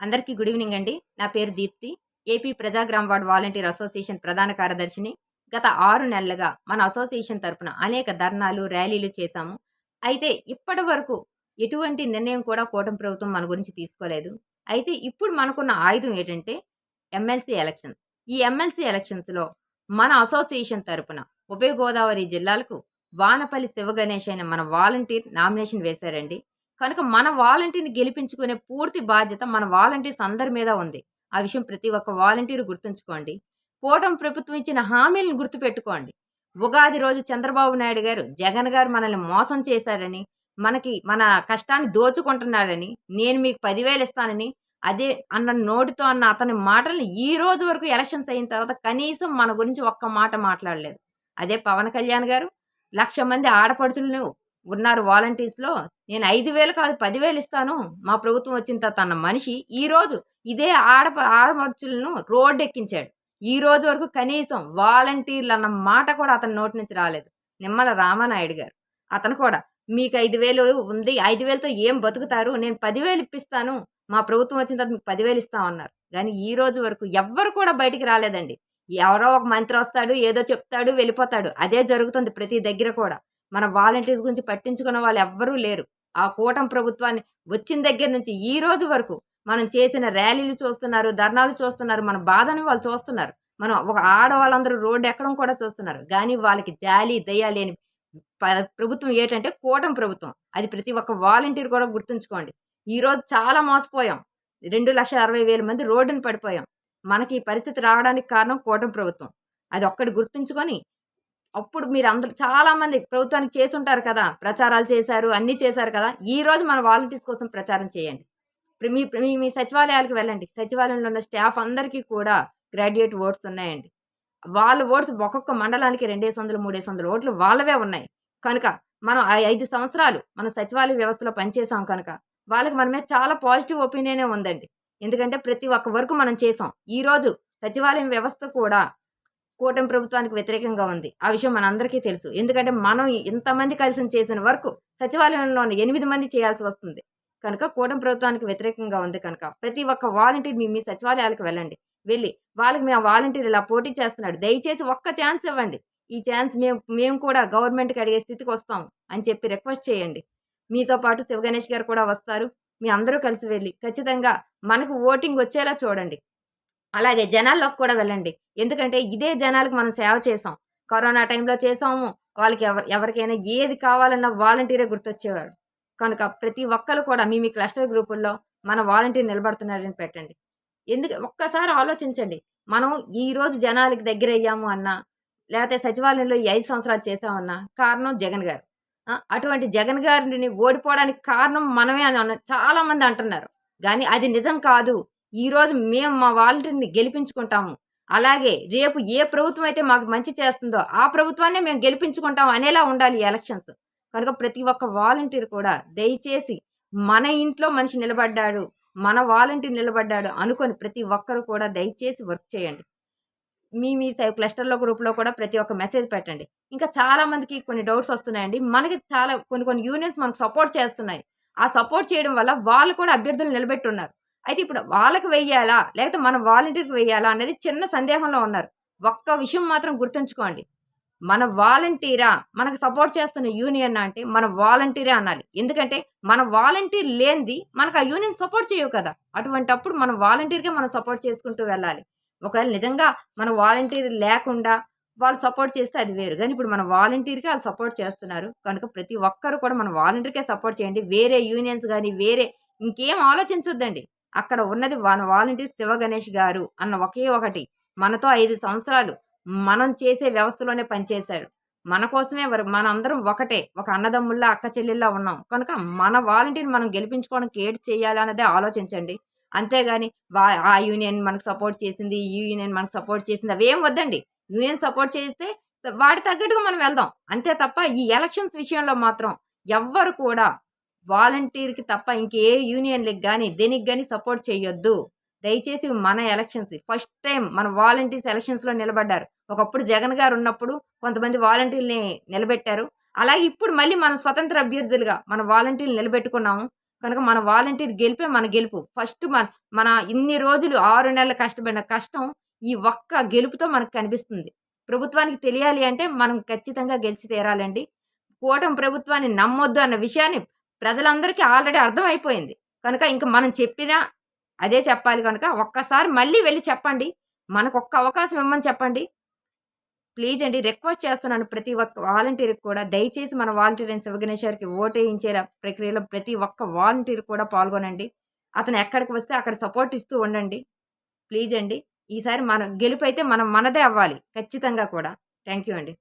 అందరికీ good evening అండి. నా పేరు దీప్తి. ఏపీ ప్రజాగ్రామ్ వార్డ్ వాలంటీర్ అసోసియేషన్ ప్రధాన కార్యదర్శిని. గత ఆరు నెలలుగా మన అసోసియేషన్ తరపున అనేక ధర్నాలు ర్యాలీలు చేశాము. అయితే ఇప్పటి వరకు ఎటువంటి నిర్ణయం కూడా కూటమి ప్రభుత్వం మన గురించి తీసుకోలేదు. అయితే ఇప్పుడు మనకున్న ఆయుధం ఏంటంటే ఎమ్మెల్సీ ఎలక్షన్స్ ఈ ఎమ్మెల్సీ ఎలక్షన్స్లో మన అసోసియేషన్ తరపున ఉభయ గోదావరి జిల్లాలకు వానపల్లి శివగణేష్ అయిన మన వాలంటీర్ నామినేషన్ వేశారండి. కనుక మన వాలంటీర్ని గెలిపించుకునే పూర్తి బాధ్యత మన వాలంటీర్స్ అందరి మీద ఉంది. ఆ విషయం ప్రతి ఒక్క వాలంటీర్ గుర్తుంచుకోండి. కూటమి ప్రభుత్వం ఇచ్చిన హామీలను గుర్తుపెట్టుకోండి. ఉగాది రోజు చంద్రబాబు నాయుడు గారు జగన్ గారు మనల్ని మోసం చేశారని మనకి మన కష్టాన్ని దోచుకుంటున్నాడని నేను మీకు పదివేలు ఇస్తానని అదే అన్న నోటితో అన్న అతని మాటల్ని ఈ రోజు వరకు ఎలక్షన్స్ అయిన తర్వాత కనీసం మన గురించి ఒక్క మాట మాట్లాడలేదు. అదే పవన్ కళ్యాణ్ గారు లక్ష మంది ఆడపడుచులను ఉన్నారు వాలంటీర్స్లో. నేను ఐదు వేలు కాదు పదివేలు ఇస్తాను. మా ప్రభుత్వం వచ్చిన తర్వాత అన్న మనిషి ఈ రోజు ఇదే ఆడ ఆడపడుచులను రోడ్డు ఎక్కించాడు ఈ రోజు వరకు కనీసం వాలంటీర్లు అన్న మాట కూడా అతని నోటి నుంచి రాలేదు. నిమ్మల రామానాయుడు గారు. అతను కూడా మీకు ఐదు వేలు ఉంది ఐదు వేలతో ఏం బతుకుతారు? నేను పదివేలు ఇప్పిస్తాను. మా ప్రభుత్వం వచ్చిన తర్వాత మీకు పదివేలు ఇస్తామన్నారు కానీ ఈ రోజు వరకు ఎవ్వరు కూడా బయటికి రాలేదండి. ఎవరో ఒక మంత్రి వస్తాడు ఏదో చెప్తాడు వెళ్ళిపోతాడు. అదే జరుగుతుంది ప్రతి దగ్గర కూడా. మన వాలంటీర్స్ గురించి పట్టించుకున్న వాళ్ళు ఎవ్వరూ లేరు. ఆ కూటమి ప్రభుత్వాన్ని వచ్చిన దగ్గర నుంచి ఈ రోజు వరకు మనం చేసిన ర్యాలీలు చూస్తున్నారు ధర్నాలు చూస్తున్నారు మన బాధని వాళ్ళు చూస్తున్నారు. మనం ఒక ఆడవాళ్ళందరూ రోడ్డు ఎక్కడం కూడా చూస్తున్నారు. కానీ వాళ్ళకి జాలి దయ లేని ప- ప్రభుత్వం ఏంటంటే కూటమి ప్రభుత్వం. అది ప్రతి ఒక్క వాలంటీర్ కూడా గుర్తుంచుకోండి. ఈ రోజు చాలా మోసపోయాం. రెండు లక్షల అరవై వేల మంది రోడ్డును పడిపోయాం. మనకి ఈ పరిస్థితి రావడానికి కారణం కూటమి ప్రభుత్వం. అది ఒక్కటి గుర్తుంచుకొని అప్పుడు మీరు అందరూ చాలా మంది ప్రభుత్వానికి చేసి ఉంటారు కదా ప్రచారాలు చేశారు అన్నీ చేశారు కదా ఈ రోజు మన వాలంటీర్స్ కోసం ప్రచారం చేయండి. మీ మీ మీ సచివాలయాలకు వెళ్ళండి. సచివాలయంలో ఉన్న స్టాఫ్ అందరికీ కూడా గ్రాడ్యుయేట్ ఓట్స్ ఉన్నాయండి. వాళ్ళ ఓట్స్ ఒక్కొక్క మండలానికి రెండేసి వందలు మూడేసి వందలు ఓట్లు వాళ్ళవే ఉన్నాయి. కనుక మనం ఐదు సంవత్సరాలు మన సచివాలయ వ్యవస్థలో పనిచేసాం కనుక వాళ్ళకి మనమే చాలా పాజిటివ్ ఒపీనియనే ఉందండి. ఎందుకంటే ప్రతి ఒక్క వరకు మనం చేసాం ఈ రోజు సచివాలయం వ్యవస్థ కూడా కూటమి ప్రభుత్వానికి వ్యతిరేకంగా ఉంది. ఆ విషయం మనందరికీ తెలుసు. ఎందుకంటే మనం ఇంతమంది కలిసి చేసిన వరకు సచివాలయంలో ఎనిమిది మంది చేయాల్సి వస్తుంది. కనుక కూటమి ప్రభుత్వానికి వ్యతిరేకంగా ఉంది కనుక ప్రతి ఒక్క వాలంటీర్ మీ మీ సచివాలయాలకు వెళ్ళండి. వెళ్ళి వాళ్ళకి మేము వాలంటీర్ ఇలా పోటీ చేస్తున్నాడు. దయచేసి ఒక్క ఛాన్స్ ఇవ్వండి. ఈ ఛాన్స్ మేము మేము కూడా గవర్నమెంట్కి అడిగే స్థితికి వస్తాం అని చెప్పి రిక్వెస్ట్ చేయండి. మీతో పాటు శివ గణేష్ గారు కూడా వస్తారు. మీ అందరూ కలిసి వెళ్ళి ఖచ్చితంగా మనకు ఓటింగ్ వచ్చేలా చూడండి. అలాగే జనాల్లోకి కూడా వెళ్ళండి. ఎందుకంటే ఇదే జనాలకు మనం సేవ చేసాం కరోనా టైంలో చేసాము వాళ్ళకి ఎవరు ఎవరికైనా ఏది కావాలన్నా వాలంటీరే గుర్తొచ్చేవాడు. కనుక ప్రతి ఒక్కరు కూడా మీ మీ క్లస్టర్ గ్రూపుల్లో మన వాలంటీర్ నిలబడుతున్నారని పెట్టండి. ఎందుకు ఒక్కసారి ఆలోచించండి. మనం ఈ రోజు జనాలకి దగ్గర అయ్యాము అన్నా లేకపోతే సచివాలయంలో ఈ ఐదు సంవత్సరాలు చేసామన్నా కారణం జగన్ గారు. అటువంటి జగన్ గారిని ఓడిపోవడానికి కారణం మనమే అని అన్న చాలా మంది అంటున్నారు. కానీ అది నిజం కాదు. ఈ రోజు మేము మా వాలంటీర్ని గెలిపించుకుంటాము. అలాగే రేపు ఏ ప్రభుత్వం అయితే మాకు మంచి చేస్తుందో ఆ ప్రభుత్వాన్ని మేము గెలిపించుకుంటాం అనేలా ఉండాలి ఎలక్షన్స్. కనుక ప్రతి ఒక్క వాలంటీర్ కూడా దయచేసి మన ఇంట్లో మనిషి నిలబడ్డాడు మన వాలంటీర్ నిలబడ్డాడు అనుకొని ప్రతి ఒక్కరు కూడా దయచేసి వర్క్ చేయండి. మీ మీ సై క్లస్టర్లో గ్రూప్లో కూడా ప్రతి ఒక్క మెసేజ్ పెట్టండి. ఇంకా చాలామందికి కొన్ని డౌట్స్ వస్తున్నాయండి. మనకి చాలా కొన్ని కొన్ని యూనియన్స్ మనకు సపోర్ట్ చేస్తున్నాయి. ఆ సపోర్ట్ చేయడం వల్ల వాళ్ళు కూడా అభ్యర్థులు నిలబెట్టున్నారు. అయితే ఇప్పుడు వాళ్ళకి వెయ్యాలా లేకపోతే మన వాలంటీర్కి వెయ్యాలా అనేది చిన్న సందేహంలో ఉన్నారు. ఒక్క విషయం మాత్రం గుర్తుంచుకోండి. మన వాలంటీరా? మనకు సపోర్ట్ చేస్తున్న యూనియన్ అంటే మన వాలంటీరే అనాలి. ఎందుకంటే మన వాలంటీర్ లేనిది మనకు ఆ యూనియన్ సపోర్ట్ చేయవు కదా. అటువంటప్పుడు మన వాలంటీర్కే మనం సపోర్ట్ చేసుకుంటూ వెళ్ళాలి. ఒకవేళ నిజంగా మన వాలంటీర్ లేకుండా వాళ్ళు సపోర్ట్ చేస్తే అది వేరు. కానీ ఇప్పుడు మన వాలంటీర్కే వాళ్ళు సపోర్ట్ చేస్తున్నారు. కనుక ప్రతి ఒక్కరు కూడా మన వాలంటీర్కే సపోర్ట్ చేయండి. వేరే యూనియన్స్ కానీ వేరే ఇంకేం ఆలోచించొద్దండి. అక్కడ ఉన్నది మన వాలంటీర్ శివ గణేష్ గారు అన్న ఒకే ఒకటి. మనతో ఐదు సంవత్సరాలు మనం చేసే వ్యవస్థలోనే పనిచేశాడు. మన కోసమే మనందరం ఒకటే ఒక అన్నదమ్ముల్లా అక్క చెల్లెల్లా ఉన్నాం. కనుక మన వాలంటీర్ని మనం గెలిపించుకోవడానికి ఏడ్ చేయాలి అన్నదే ఆలోచించండి. అంతేగాని వా ఆ యూనియన్ మనకు సపోర్ట్ చేసింది ఈ యూనియన్ మనకు సపోర్ట్ చేసింది అవేం వద్దండి. యూనియన్ సపోర్ట్ చేస్తే వాటి తగ్గట్టుగా మనం వెళ్దాం. అంతే తప్ప ఈ ఎలక్షన్స్ విషయంలో మాత్రం ఎవ్వరు కూడా వాలంటీర్కి తప్ప ఇంకే యూనియన్లకు కానీ దేనికి కానీ సపోర్ట్ చేయొద్దు దయచేసి మన ఎలక్షన్స్ ఫస్ట్ టైం మన వాలంటీర్స్ ఎలక్షన్స్లో నిలబడ్డారు ఒకప్పుడు జగన్ గారు ఉన్నప్పుడు కొంతమంది వాలంటీర్ని నిలబెట్టారు అలాగే ఇప్పుడు మళ్ళీ మనం స్వతంత్ర అభ్యర్థులుగా మన వాలంటీర్లు నిలబెట్టుకున్నాము కనుక మన వాలంటీర్ గెలిపే మన గెలుపు. ఫస్ట్ మన మన ఇన్ని రోజులు ఆరు నెలలు కష్టపడిన కష్టం ఈ ఒక్క గెలుపుతో మనకు కనిపిస్తుంది. ప్రభుత్వానికి తెలియాలి అంటే మనం ఖచ్చితంగా గెలిచి తీరాలండి. కూటమి ప్రభుత్వాన్ని నమ్మొద్దు అన్న విషయాన్ని ప్రజలందరికీ ఆల్రెడీ అర్థమైపోయింది. కనుక ఇంక మనం చెప్పినా అదే చెప్పాలి కనుక ఒక్కసారి మళ్ళీ వెళ్ళి చెప్పండి. మనకొక్క అవకాశం ఇవ్వమని చెప్పండి. ప్లీజ్ అండి రిక్వెస్ట్ చేస్తున్నాను ప్రతి ఒక్క వాలంటీర్‌కి కూడా దయచేసి మన వాలంటీర్ అయిన శివగణేశ్వరికి ఓటేయించే ప్రక్రియలో ప్రతి ఒక్క వాలంటీర్ కూడా పాల్గొనండి. అతను ఎక్కడికి వస్తే అక్కడ సపోర్ట్ ఇస్తూ ఉండండి. ప్లీజ్ అండి. ఈసారి మన గెలుపైతే మనం మనదే అవ్వాలి. ఖచ్చితంగా కూడా. థ్యాంక్ యూ అండి.